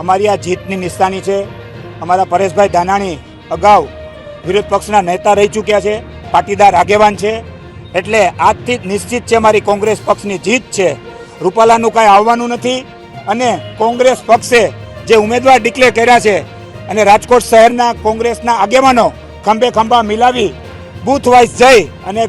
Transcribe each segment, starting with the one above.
અમારી આ જીતની નિશાની છે. અમારા પરેશભાઈ ધાનાણી અગાઉ વિરોધ પક્ષના નેતા રહી ચૂક્યા છે. પાટીદાર આગેવાન છે. એટલે આજથી જ નિશ્ચિત છે મારી કોંગ્રેસ પક્ષની જીત છે. રૂપાલાનું કાંઈ આવવાનું નથી અને કોંગ્રેસ પક્ષે જે ઉમેદવાર ડિક્લેર કર્યા છે અને રાજકોટ શહેરના કોંગ્રેસના આગેવાનો ખંભે ખંભા મિલાવી બૂથ વાઇઝ જઈ અને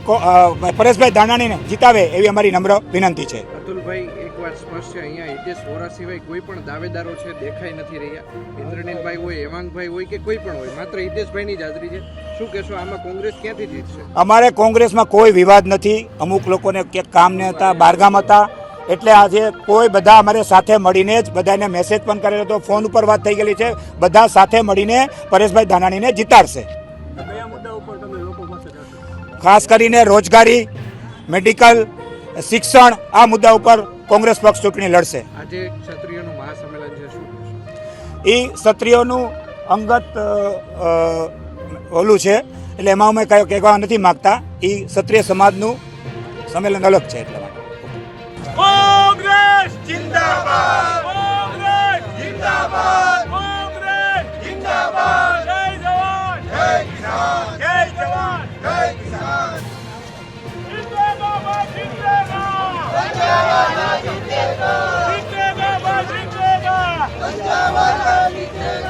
પરેશભાઈ ધાનાણીને જીતાવે એવી અમારી નમ્ર વિનંતી છે. અતુલભાઈ વાત સ્પષ્ટ છે અહીંયા હિતેશ વોરા સિવાય કોઈ પણ દાવેદારો છે દેખાઈ નથી રહ્યા. ઇન્દ્રનીલભાઈ હોય હેમાંગભાઈ હોય કે કોઈ પણ હોય માત્ર હિતેશભાઈની જ હાજરી છે. શું કહેશો આમાં કોંગ્રેસ ક્યાંથી જીતશે? અમારે કોંગ્રેસમાં કોઈ વિવાદ નથી. અમુક લોકોને કે કામ ને હતા બારગામ હતા. એટલે આજે કોઈ બધા અમારે સાથે મળીને જ બધાને મેસેજ પણ કરેલો હતો. ફોન ઉપર વાત થઈ ગયેલી છે. બધા સાથે મળીને પરેશભાઈ ધાનાણીને જીતાડશે. ખાસ કરીને રોજગારી મેડિકલ શિક્ષણ આ મુદ્દા ઉપર કોંગ્રેસ પક્ષ ચૂંટણી લડશે. આજે ક્ષત્રિયોનું મહાસંમેલન છે શું એ ક્ષત્રિયોનું અંગત ઓલું છે એટલે એમાં અમે કઈ કહેવા નથી માગતા. એ ક્ષત્રિય સમાજનું સંમેલન અલગ છે એટલા માટે. કોંગ્રેસ જિંદાબાદ! Punjab Mata Ki Jai.